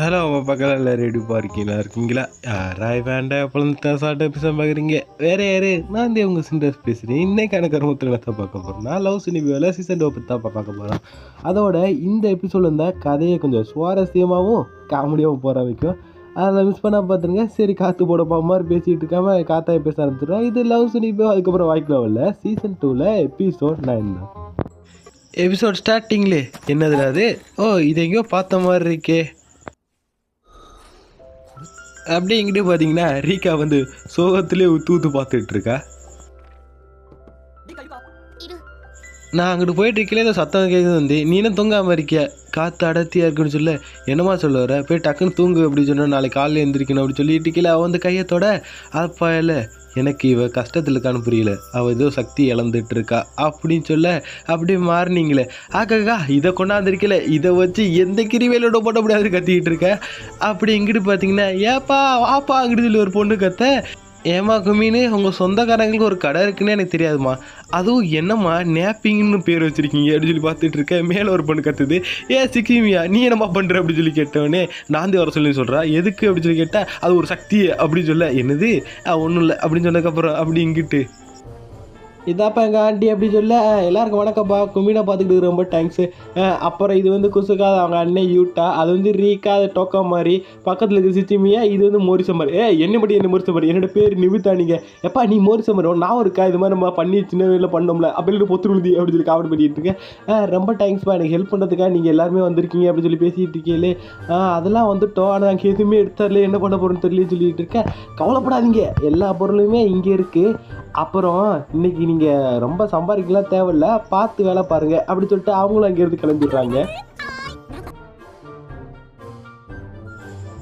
Hello பக்கம் எல்லாம் ரெடிப்பாக இருக்கீங்களா? இருக்கீங்களா யாராய் வேண்டாம் எப்பொழுது சாப்பிட்டு எபிசோட் பார்க்குறீங்க? வேற யாரு? நான் தான் உங்கள் சிண்டர்ஸ் பேசுகிறேன் இன்னைக்கான கருமத்தில் தான் பார்க்க போகிறேன் நான் லவ் சினிமாவில் சீசன் டோப்பு தான் பார்க்க போகிறேன் அதோட இந்த எபிசோடில் இருந்தால் கதையை கொஞ்சம் சுவாரஸ்யமாகவும் காமெடியாகவும் போகிற வைக்கும். அதில் மிஸ் பண்ணால் பார்த்துருங்க. சரி காற்று போட மாதிரி பேசிகிட்டு இருக்காமல் காத்தாய் பேச ஆரம்பிச்சிடுறேன். இது லவ் சினிமா அதுக்கப்புறம் வாய்க்கலாம் இல்லை. சீசன் டூவில் எபிசோட் நைன் தான். எபிசோட் ஸ்டார்டிங்லே என்னது அது? ஓ இது எங்கேயோ பார்த்த மாதிரி இருக்கே. அப்படியே இங்கிட்டே பார்த்தீங்கன்னா ரீகா வந்து சோகத்திலே ஊத்து ஊத்து பார்த்துட்டு இருக்கா நான் அங்கிட்டு போயிட்டு இருக்கல இந்த சத்தம் கேட்குது வந்து நீனும் தூங்காமல் இருக்கிய? காற்று அடர்த்தியாக இருக்குன்னு சொல்ல. என்னமா சொல்ல வர? போய் டக்குன்னு தூங்கு அப்படி சொன்னா நாளைக்கு காலையில் எந்திரிக்கணும் அப்படி சொல்லிட்டு இருக்கல அவன் வந்து கையத்தோட அப்பா இல்லை. எனக்கு இவ கஷ்டத்தில் இருக்கான்னு புரியல. அவள் ஏதோ சக்தி இழந்துட்டு இருக்கா அப்படின்னு சொல்ல அப்படியே மாறினீங்களே. ஆக்காக்கா இதை கொண்டாந்துருக்கல. இதை வச்சு எந்த கிரிவேலோட போட்ட முடியாது கத்திக்கிட்டு இருக்க. அப்படி இங்கிட்டு பார்த்தீங்கன்னா ஏப்பா வாப்பா அங்கிட்டு சொல்லி ஒரு பொண்ணு கத்த. ஏமா குமின்னு உங்கள் சொந்தக்காரங்களுக்கு ஒரு கடை இருக்குன்னு எனக்கு தெரியாதுமா. அதுவும் என்னம்மா நேப்பிங்னு பேர் வச்சிருக்கீங்க அப்படின்னு சொல்லி பார்த்துட்டு இருக்கேன் மேலே ஒரு பொண்ணு கத்துது ஏ சிக்கிமியா நீ என்னம்மா பண்ணுற அப்படின்னு சொல்லி கேட்டவொடனே நாந்தி வர சொல்லி சொல்கிறா எதுக்கு? அப்படின்னு சொல்லி கேட்டால் அது ஒரு சக்தி அப்படின்னு சொல்ல என்னது? ஒன்றும் இல்லை அப்படின்னு சொன்னதுக்கப்புறம் அப்படி இங்கிட்டு. இதாப்பா எங்கள் ஆண்டி அப்படி சொல்ல. எல்லாருக்கும் வணக்கம்ப்பா. குமினா பார்த்துக்கிட்டு ரொம்ப தேங்க்ஸு அப்புறம் இது வந்து குசுக்காத அவங்க அண்ணன் யூட்டா அது வந்து ரீக்கா அது டோக்கா மாதிரி பக்கத்தில் இருக்க சித்திமியா இது வந்து மோரிசம்பர் ஏ என்ன படி என்ன மோரிசம்பர் என்னோட பேர் நிவிதா நீங்கள் எப்பா நீ மோரிசம்பர் நான் இருக்கா? இது மாதிரி நம்ம பண்ணி சின்ன வயதில் பண்ணோம்ல. அப்படின்னு பொத்து விழுதி அப்படின்னு சொல்லி காமெடி பண்ணிட்டு இருக்கேன். ரொம்ப தேங்க்ஸ்ப்பா எனக்கு ஹெல்ப் பண்ணுறதுக்காக நீங்கள் எல்லாருமே வந்திருக்கீங்க அப்படின்னு சொல்லி பேசிகிட்டு இருக்கீங்களே. அதெல்லாம் வந்துட்டோம் ஆனால் நாங்கள் எதுவுமே எடுத்தரல. என்ன பண்ண போகிறோன்னு தெரியல சொல்லிட்டு இருக்கேன். கவலைப்படாதீங்க. எல்லா பொருளுமே இங்கே இருக்குது அப்புறம் இன்றைக்கி நீங்கள் ரொம்ப சம்பாதிக்கலாம் தேவையில்ல பார்த்து வேலை பாருங்கள் அப்படி சொல்லிட்டு அவங்களும் அங்கேருந்து கிளம்பிடுறாங்க.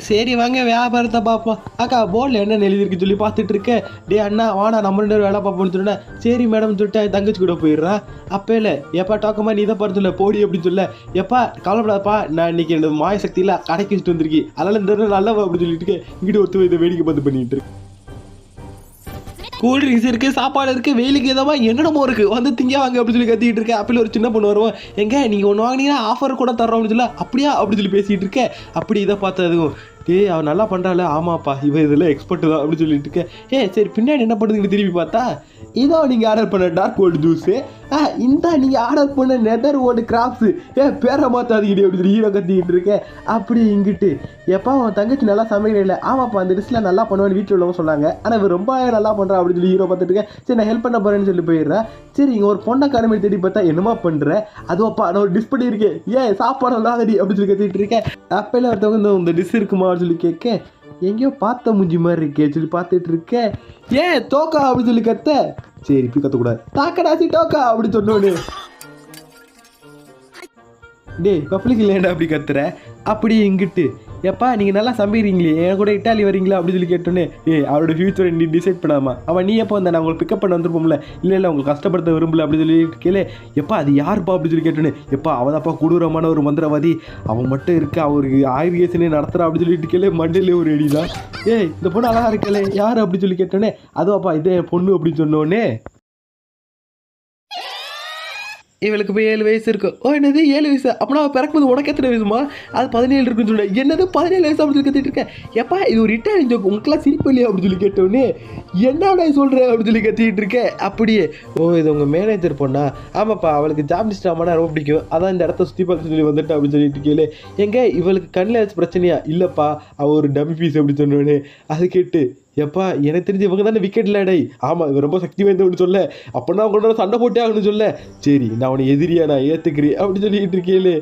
சரி வாங்க வியாபாரத்தை பார்ப்போம். அக்கா போர்டில் என்ன எழுதிருக்கு சொல்லி பார்த்துட்டு இருக்கேன் டே அண்ணா வாடா நம்ம ரெண்டு வேலை பார்ப்போம்னு சொன்னேன். சரி மேடம் சொல்லிட்டு என் தங்கச்சி கூட போயிடுறான் அப்போ இல்லை எப்பா டோக்கமா நீ இதை பார்த்து போடி அப்படின்னு சொல்ல. எப்பா கவலைப்படாதப்பா நான் இன்னைக்கு என்னோட மாய சக்தியில் கடைக்கு வச்சுட்டு வந்திருக்கேன். அதனால இந்த நல்லவா அப்படின்னு சொல்லிட்டு இருக்கேன் இங்கிட்ட ஒருத்தர் இதை வேடிக்கை பார்த்து பண்ணிட்டு இருக்கேன். கூல் ட்ரிங்க்ஸ் இருக்குது சாப்பாடு இருக்குது வெயிலுக்கு எதமா என்னென்னமோ இருக்குது வந்து திங்க வாங்க அப்படின்னு சொல்லி கத்திட்டு இருக்கேன் அப்படி ஒரு சின்ன பொண்ணு வருவோம் எங்க நீங்கள் ஒன்று வாங்கினீங்கன்னா ஆஃபர் கூட தரோம் அப்படின்னு சொல்லி அப்படியா? அப்படின்னு சொல்லி பேசிகிட்டு இருக்கேன் அப்படி இதை பார்த்ததும் டேய் அவன் நல்லா பண்ணுறாள் ஆமாப்பா இவன் இதில் எக்ஸ்பர்ட் தான் அப்படின்னு சொல்லிட்டு இருக்கேன் ஏ சரி பின்னாடி என்ன பண்ணுதுன்னு திரும்பி பார்த்தா? இதோ நீங்கள் ஆர்டர் பண்ண டார்க் ஓல்டு ஜூஸு ஆ இந்த நீங்கள் ஆர்டர் பண்ண நெதர் ஓல்டு கிராப்ஸு ஏ பேரை மாற்றாதீங்க அப்படின்னு சொல்லி ஹீரோ கத்திக்கிட்டு இருக்கேன் அப்படி இங்கிட்டு. எப்போ அவன் தங்கச்சி நல்லா சமைக்கல ஆமாப்பா அந்த டிஷ்லாம் நல்லா பண்ணுவேன்னு வீட்டில் உள்ளவங்க சொன்னாங்க. ஆனால் இவன் ரொம்ப நல்லா பண்ணுறான் அப்படின்னு சொல்லி ஹீரோ பார்த்துட்டு இருக்கேன். சரி நான் ஹெல்ப் பண்ண போகிறேன்னு சொல்லி போயிடுறேன் சரி இங்கே ஒரு பொண்ணை கடமை தேடி பார்த்தா என்னமா பண்ணுறேன் அதுவாப்பா நான் ஒரு டிஷ் பண்ணியிருக்கேன். ஏன் சாப்பாடு இல்லாதடி அப்படின்னு சொல்லி கத்திட்டு இருக்கேன். அப்போல்லாம் ஒருத்தவங்க இந்த டிஷ் இருக்குமா அப்படின்னு சொல்லி கேட்க எங்கேயோ பார்த்த மூஞ்சி மாதிரி இருக்கே சொல்லி பார்த்துட்டு இருக்க. ஏன் தோக்கா அப்படின்னு சொல்லி கத்த? சரி இப்படி கத்தக்கூடாது. தாக்கடாசி டோக்கா அப்படின்னு சொன்னோன்னு டேய் பப்ளிக் இல்லைண்டா அப்படி கத்துற? அப்படி இங்கிட்டு. எப்பா நீங்கள் நல்லா சமைக்கிறீங்களே என் கூட இட்டாலி வரீங்களா? அப்படின்னு சொல்லி கேட்டோன்னே ஏ அவரோட ஃபியூச்சரை நீ டிசைட் பண்ணாமா அவன் நீ எப்போ வந்த? நான் உங்களுக்கு பிக்கப் பண்ண வந்துருப்போம்ல. இல்லை இல்லை உங்களுக்கு கஷ்டப்படுத்த விரும்பல. அப்படின்னு சொல்லி கேளு. எப்பா அது யாருப்பா? அப்படின்னு சொல்லி கேட்டோன்னே எப்பா அவதாப்பா கொடூரமான ஒரு மந்திரவாதி. அவன் மட்டும் இருக்க அவருக்கு ஆயுர்வேசனே நடத்துறா. அப்படின்னு சொல்லிட்டு கேளு மண்டலே ஒரு அடி தான். ஏய் இந்த பொண்ணு அழகாக இருக்கலே யார்? அப்படின்னு சொல்லி கேட்டோன்னே அதுவாப்பா இதே என் பொண்ணு அப்படின்னு சொன்னோன்னே இவளுக்கு போய் ஏழு வயசு இருக்கு. ஓ என்னது? ஏழு வயசு? அப்படின்னா அவள் பிறக்கும்போது உனக்கு எத்தனை வயசுமா அது பதினேழு இருக்குன்னு சொல்லி. என்னது பதினேழு வயசு அப்படின்னு சொல்லி கத்திட்டு இருக்கேன் எப்பா இது ஒரு இட்டாலியன் ஜோக் உங்களுக்குலாம் சிரிப்பு இல்லையா அப்படின்னு சொல்லி கேட்டோன்னே என்னடா சொல்கிறேன் அப்படின்னு சொல்லி கத்திட்டு இருக்கேன் அப்படியே ஓ இது உங்கள் மேனேஜர் பொண்ணா? ஆமாப்பா அவளுக்கு ஜாப் டிஸ்டாமனா ரொம்ப பிடிக்கும். அதான் இந்த இடத்த சுற்றி பார்க்க சொல்லி வந்துட்டு அப்படின்னு சொல்லிட்டு இருக்கேளே எங்க? இவளுக்கு கண்ணில் ஏதாச்சும் பிரச்சனையா? இல்லைப்பா அவள் ஒரு டம்மி பீஸ் அப்படின்னு சொன்னோன்னே அது கேட்டு எப்பா எனக்கு தெரிஞ்சு இவங்க தானே விக்கெட் லேடை ஆமாம் இவன் ரொம்ப சக்தி வாய்ந்தவனு சொல்ல. அப்படின்னா கொண்டு சண்டை போட்டே ஆகணும்னு சொல்ல. சரி நான் அவனை எதிரியா நான் ஏற்றுக்கிறேன் அப்படின்னு சொல்லிக்கிட்டு இருக்கேளே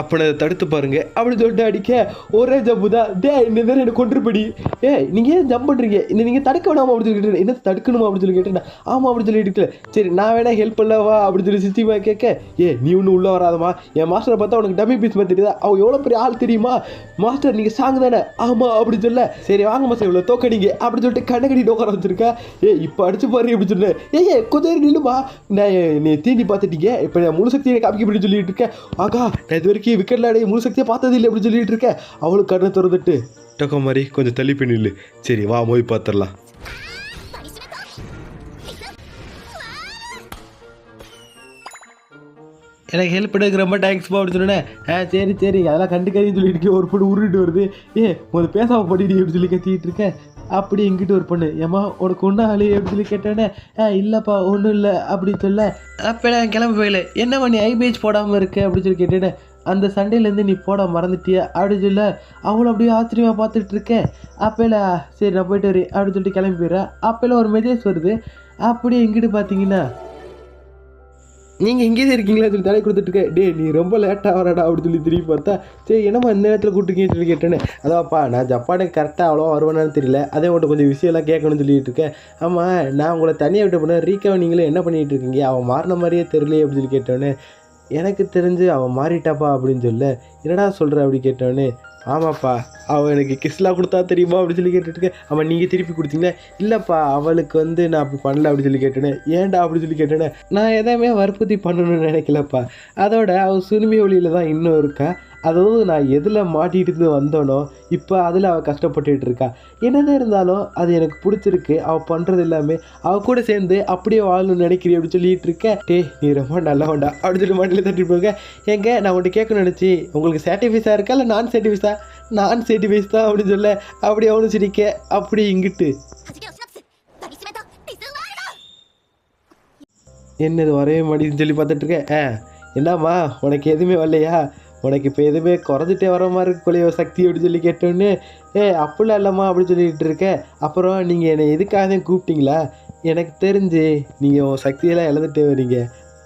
அப்படி அதை தடுத்து பாருங்க. அப்படி சொல்லிட்டு அடிக்க ஒரே ஜம்பு தான் டே இந்த நேரம் என்ன கொண்டுருப்படி ஏ நீங்கள் ஏன் ஜம்ப் பண்ணுறீங்க இந்த நீங்கள் தடுக்க வேணாமா அப்படின்னு சொல்லி கேட்டேன் என்ன தடுக்கணுமா அப்படின்னு சொல்லி கேட்டேன் ஆமாம் அப்படின்னு சொல்லி எடுக்கல. சரி நான் வேணா ஹெல்ப் பண்ணவா அப்படின்னு சொல்லி சித்திமா கேட்க ஏ நீ ஒன்றும் உள்ளே வராதமா என் மாஸ்டரை பார்த்தா உனக்கு டம்மி பீஸ் மாதிரி தெரியுதா? அவன் எவ்வளோ பெரிய ஆள் தெரியுமா? மாஸ்டர் நீங்கள் சாங் தானே? ஆமாம் அப்படின்னு சொல்ல. சரி வாங்க மாஸ்டர் இவ்வளோ தோக்கடிங்க. அப்படின்னு சொல்லிட்டு கண்ணை கட்டி உட்கார வச்சிருக்கா. ஏ இப்போ அடிச்சு பாரு அப்படின்னு சொன்னேன் ஏய் ஏ கொஞ்ச நில்லுமா. நான் நீ தீண்டி பார்த்துட்டீங்க. இப்போ நான் முழு சக்தியை காமிக்க அப்படின்னு சொல்லிட்டு இருக்கேன். ஆகா நான் இது வரைக்கும் விக்கெட்ல அடைய முழு சக்தியை பார்த்தது இல்லை அப்படின்னு சொல்லிட்டு இருக்கேன் அவளுக்கு கண்ணை திறந்துட்டு டக்கோ மாதிரி கொஞ்சம் தள்ளி போய் நில்லு. சரி வா மோய் பார்த்துடலாம் எனக்கு ஹெல்ப் பண்ணுறதுக்கு ரொம்ப தேங்க்ஸ்ப்பா அப்படின்னு சொன்னேன் ஆ சரி சரி அதெல்லாம் கண்டுக்காதீன்னு சொல்லிட்டு இருக்கேன். ஒரு பொண்ணு உருட்டு வருது. ஏ முதல்ல பேசாம படிடி அப்படின்னு சொல்லி கத்திட்டு இருக்கேன் அப்படி இங்கிட்டு ஒரு பொண்ணு ஏமா உனக்கு ஒன்றும் ஆளு அப்படின்னு சொல்லி கேட்டேனே ஆ இல்லைப்பா ஒன்றும் இல்லை அப்படின்னு சொல்ல. அப்போ நான் கிளம்பி போயில என்ன பண்ணி ஐபேஜ் போடாமல் இருக்கேன் அப்படின்னு சொல்லி கேட்டேனே அந்த சண்டையிலேருந்து நீ போட மறந்துட்டிய அப்படின்னு சொல்ல அவளும் அப்படியே ஆச்சரியமாக பார்த்துட்டு இருக்கேன் அப்போல சரி நான் போயிட்டு வரேன் அப்படின்னு சொல்லிட்டு கிளம்பி போயிடுறேன் அப்போல ஒரு மெசேஜ் வருது. அப்படியே இங்கிட்டு பார்த்தீங்கன்னா நீங்கள் இங்கேயே இருக்கீங்களா? சொல்லி தலை கொடுத்துட்டு டே நீ ரொம்ப லேட்டாக வரடா அப்படின்னு சொல்லி திரும்பி பார்த்தா சரி என்னம்மா இந்த நேரத்தில் கூப்பிட்டுருக்கீங்கன்னு சொல்லி கேட்டேன்னு. அதான்ப்பா நான் ஜப்பானுக்கு கரெக்டாக அவ்வளோ வருவேனான்னு தெரியல. அதே உங்கள்கிட்ட கொஞ்சம் விஷயம்லாம் கேட்கணும்னு சொல்லிட்டு இருக்கேன். ஆமாம் நான் உங்களை தனியாக விட்டு போனேன். ரீக்காவை நீங்களே என்ன பண்ணிகிட்டு இருக்கீங்க? அவன் மாறின மாதிரியே தெரியலையே அப்படின்னு சொல்லி கேட்டோன்னே. எனக்கு தெரிஞ்சு அவன் மாறிட்டாப்பா அப்படின்னு சொல்ல என்னடா சொல்கிற அப்படி கேட்டோன்னே ஆமாப்பா அவள் எனக்கு கிஸ்லாம் கொடுத்தா தெரியுமா? அப்படின்னு சொல்லி கேட்டுட்டு அவன் நீங்கள் திருப்பி கொடுத்தீங்களே? இல்லைப்பா அவளுக்கு வந்து நான் அப்படி பண்ணல அப்படின்னு சொல்லி கேட்டேனே ஏன்டா? அப்படின்னு சொல்லி கேட்டேனே நான் எதையுமே வற்புறுத்தி பண்ணணும்னு நினைக்கலப்பா. அதோட அவள் சுனிமி ஒளியில் தான் இன்னும் இருக்கா? அதுவும் நான் எதில் மாட்டிகிட்டு வந்தோனோ இப்போ அதில் அவள் கஷ்டப்பட்டுட்டு இருக்கா. என்னதான் இருந்தாலும் அது எனக்கு பிடிச்சிருக்கு. அவள் பண்ணுறது எல்லாமே அவள் கூட சேர்ந்து அப்படியே வாழணும்னு நினைக்கிறீ அப்படின்னு சொல்லிட்டு இருக்க. டே நீ ரொம்ப நல்லவன்டா. அப்படின்னு சொல்லி மண்டலில் தட்டி போங்க. எங்க நான் உன்ட்டு கேட்கணும்னு நினச்சி உங்களுக்கு சாட்டிஃபைஸாக இருக்கா இல்லை நான் சாட்டிஃபைஸா நான் சாட்டிஃபைஸ் தான் அப்படின்னு சொல்ல அப்படி அவனு சிரிக்க அப்படி இங்கிட்டு. என்னது வரவே மாட்டேன்னு சொல்லி பார்த்துட்ருக்கேன் ஆ என்னம்மா உனக்கு எதுவுமே வரலையா? உனக்கு இப்போ எதுவுமே குறைஞ்சிட்டே வர மாதிரி இருக்கலையோ சக்தி அப்படின்னு சொல்லி கேட்டோன்னே ஏ அப்படிலாம் இல்லைம்மா அப்படின்னு சொல்லிட்டு இருக்கேன் அப்புறம் நீங்கள் என்னை எதுக்காக கூப்பிட்டீங்களா? எனக்கு தெரிஞ்சு நீங்கள் உன் சக்தியெல்லாம் இழந்துட்டே வரீங்க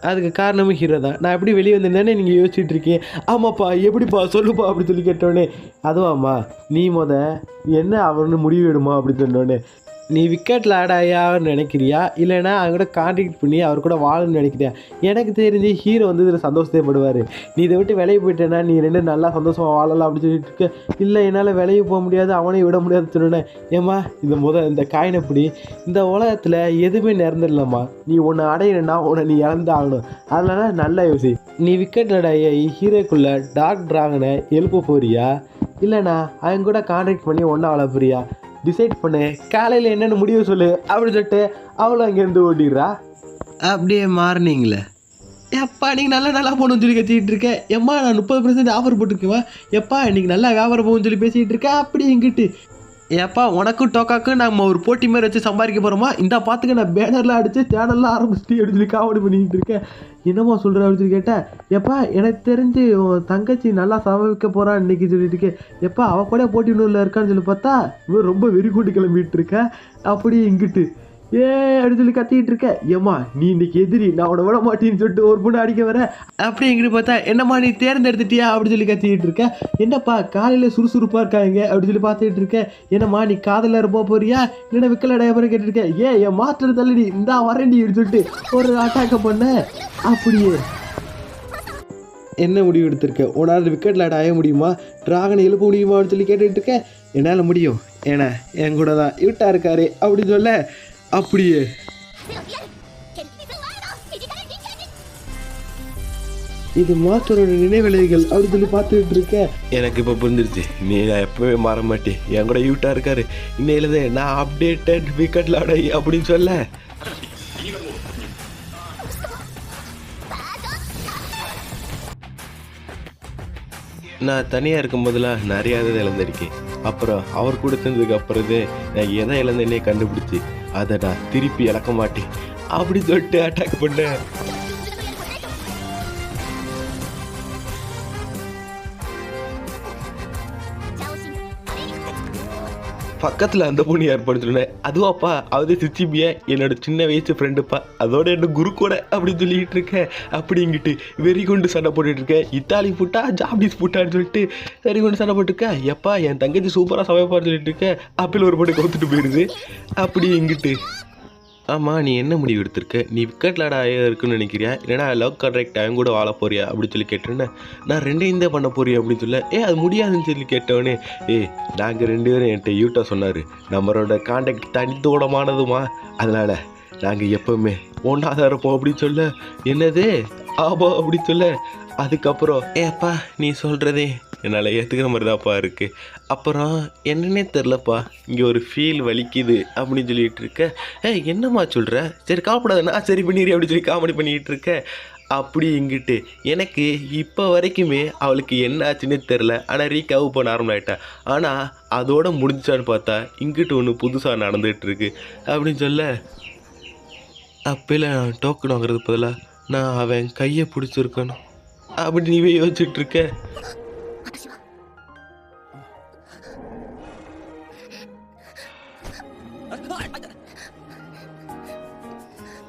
அதுக்கு காரணமும் ஹீரோ தான். நான் எப்படி வெளியே வந்திருந்தேனே நீங்கள் யோசிச்சுட்டு இருக்கீங்க. ஆமாப்பா எப்படிப்பா சொல்லுப்பா அப்படின்னு சொல்லி கேட்டோடனே அதுவாம்மா நீ முத என்ன அவனு முடிவு விடுமா அப்படின்னு சொன்னோடனே நீ விக்கெட்டில் ஆட் ஆயான்னு நினைக்கிறியா? இல்லைனா அவங்க கூட கான்டாக்ட் பண்ணி அவர் கூட வாழணும்னு நினைக்கிறியா? எனக்கு தெரிஞ்சு ஹீரோ வந்து இதில் சந்தோஷத்தைப்படுவார் நீ இதை விட்டு வெளியே போயிட்டேன்னா நீ ரெண்டு நல்லா சந்தோஷமாக வாழலாம் அப்படின்னு சொல்லிட்டு இருக்க. இல்லை என்னால் வெளியே போக முடியாது அவனையும் விட முடியாது சொன்னேன். ஏம்மா இந்த முத இந்த காயினை பிடி. இந்த உலகத்தில் எதுவுமே நிறந்துடலாமா நீ ஒன்று அடையணும்னா உன்னை நீ இழந்து ஆகணும் அதனால நல்லா யோசி. நீ விக்கெட் அடைய ஹீரோக்குள்ள டார்க் டிராகனை எழுப்ப போறியா? இல்லைண்ணா அவங்க கூட கான்டாக்ட் பண்ணி ஒன்றா வாழ டிசைட் பண்ணு. காலையில் என்னென்னு முடிவு சொல்லு அப்படின்னு சொல்லிட்டு அவளும் அங்கேருந்து ஓடிடுறா. அப்படியே மாறினீங்களே. எப்பா நீங்கள் நல்லா நல்லா போகணும்னு சொல்லி கத்திட்டு இருக்கேன் எம்மா நான் முப்பது பர்சன்ட் ஆஃபர் போட்டுக்குவேன் எப்பா இன்றைக்கி நல்லா வியாபாரம் போகும்னு சொல்லி பேசிகிட்டு இருக்கேன் அப்படி எங்கிட்டு ஏப்பா உனக்கும் டோக்காக்கும் நம்ம ஒரு போட்டி மாதிரி வச்சு சம்பாதிக்க போகிறோமா இந்த பார்த்துக்க நான் பேனர்லாம் அடித்து சேனல்லாம் ஆரம்பிச்சுட்டு எடுத்து காவடி காமெடி பண்ணிக்கிட்டு இருக்கேன். என்னம்மா சொல்கிற அப்படின்னு சொல்லி கேட்டேன். எப்பா எனக்கு தெரிஞ்சு உன் தங்கச்சி நல்லா சமைக்க போகிறான் இன்னைக்கு சொல்லிட்டு இருக்கேன். எப்பா அவள் கூட போட்டி நூலில் இருக்கான்னு சொல்லி பார்த்தா இவன் ரொம்ப வெறி கூட்டி கிளம்பிட்டு இருக்கேன் அப்படி இங்கிட்டு. ஏ அப்படின்னு சொல்லி கத்திக்கிட்டு இருக்க. ஏம்மா நீ இன்னைக்கு எதிரி நான் உன விட மாட்டேன்னு சொல்லிட்டு ஒரு பொண்ணு அடிக்க வர? அப்படி பார்த்தா என்னம்மா நீ தேர்ந்தெடுத்துட்டியா அப்படின்னு சொல்லி கத்திட்டு இருக்க. என்னப்பா காலையில் சுறுசுறுப்பாக இருக்காங்க அப்படின்னு சொல்லி பார்த்துக்கிட்டு இருக்க. என்னம்மா நீ காதலில் இருப்ப போறியா? இல்லைன்னா விக்கல அடைய கேட்டுருக்க ஏ என் மாத்திர தள்ளடி இந்தா வரண்டி அப்படின்னு சொல்லிட்டு ஒரு அட்டாக்க பண்ண. அப்படியே. என்ன முடிவு எடுத்திருக்க? உன்னால் விக்கெட்டில் ஆட ஆய முடியுமா? டிராகனை எழுப்ப முடியுமா அப்படின்னு சொல்லி கேட்டுட்டு இருக்கேன் என்னால் முடியும். ஏன்னா என் கூட தான் இருட்டா இருக்காரு அப்படின்னு சொல்ல. அப்படியே. இது மாத்தரோட நினைவலைகள் அப்படின்னு சொல்லி பார்த்துட்டு இருக்கேன் எனக்கு இப்போ புரிஞ்சிருச்சு. நீ நான் எப்பவுமே மாற மாட்டேன். என் கூட யூட்டா இருக்காரு. இன்னையிலதே நான் அப்டேட்டட் விக்கெட் லாடை அப்படின்னு சொல்ல. நான் தனியாக இருக்கும் போதெல்லாம் நிறையா இதை இழந்திருக்கேன். அப்புறம் அவர் கூட சேர்ந்ததுக்கு அப்புறம் நான் எதை இழந்தேன்னே கண்டுபிடிச்சி. அதை நான் திருப்பி இழக்க மாட்டேன். அப்படி சொல்லிட்டு அட்டாக் பண்ணேன். பக்கத்தில் அந்த பொண்ணு ஏற்பாடு சொன்னேன். அதுவாப்பா அது சிச்சிபியா என்னோட சின்ன வயசு ஃப்ரெண்டுப்பா அதோட என்ன குரு கூட அப்படின்னு சொல்லிட்டு இருக்கேன் அப்படிங்கிட்டு வெறி கொண்டு சண்டை போட்டுட்டு இருக்கேன் இத்தாலி புட்டா ஜாப்டீஸ் புட்டான்னு சொல்லிட்டு வெறி கொண்டு சண்டை போட்டுருக்கேன் எப்பா என் தங்கச்சி சூப்பராக சமைப்பான்னு சொல்லிட்டு இருக்கேன் அப்பில் ஒரு பொண்ணு கவுத்துட்டு போயிடுது. அப்படி இங்கிட்டு ஆமாம் நீ என்ன முடிவு எடுத்திருக்க? நீ விக்கெட் லாட இருக்குன்னு நினைக்கிறியா? இல்லைனா லவ் கான்ட்ராக்ட் டைம் கூட வாழ போறியா? அப்படின்னு சொல்லி கேட்டேன்னே நான் ரெண்டையும் தான் பண்ண போறியா? அப்படின்னு சொல்ல ஏ அது முடியாதுன்னு சொல்லி கேட்டவனே ஏ நாங்கள் ரெண்டு பேரும் என்கிட்ட யூட்டா சொன்னார். நம்மளோட கான்டாக்ட் தனித்துவமானதுமா அதனால் நாங்கள் எப்போவுமே ஒன்றா தான் இருப்போம் அப்படின்னு சொல்ல என்னது? ஆபா அப்படின்னு சொல்ல அதுக்கப்புறம் ஏப்பா நீ சொல்கிறதே என்னால் ஏற்றுக்கிற மாதிரி தான்ப்பா இருக்குது அப்புறம் என்னன்னே தெரிலப்பா இங்கே ஒரு ஃபீல் வலிக்குது அப்படின்னு சொல்லிகிட்டு இருக்க. ஏ என்னம்மா சொல்கிற சரி காப்பிடாத நான் சரி பண்ணிடுறேன் அப்படின்னு சொல்லி காமெடி பண்ணிக்கிட்டு இருக்க. அப்படி இங்கிட்டு எனக்கு இப்போ வரைக்குமே அவளுக்கு என்ன ஆச்சுன்னே தெரில ஆனால் ரீகாவ் இப்போ நார்மல் ஆகிட்டேன் ஆனால் அதோட முடிஞ்சான்னு பார்த்தா இங்கிட்டு ஒன்று புதுசாக நடந்துகிட்ருக்கு அப்படின்னு சொல்ல அப்போல நான் டோக்கன் வாங்குறது பதிலாக நான் அவன் கையை பிடிச்சிருக்கணும். அப்படி நீவே யோசிச்சுட்டு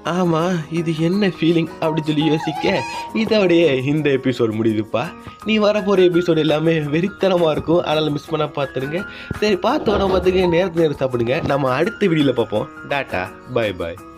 ஆமாம் இது என்ன ஃபீலிங் அப்படி சொல்லி யோசிக்க? இதோடைய இந்த எபிசோட் முடியுதுப்பா. நீ வரப்போகிற எபிசோடு எல்லாமே வெறித்தனமாக இருக்கும். அதனால் மிஸ் பண்ண பார்த்துருங்க சரி பார்த்தோன்னா பார்த்துக்க நேரத்து நேரம் சாப்பிடுங்க. நம்ம அடுத்த வீடியோவில் பார்ப்போம். Tata bye bye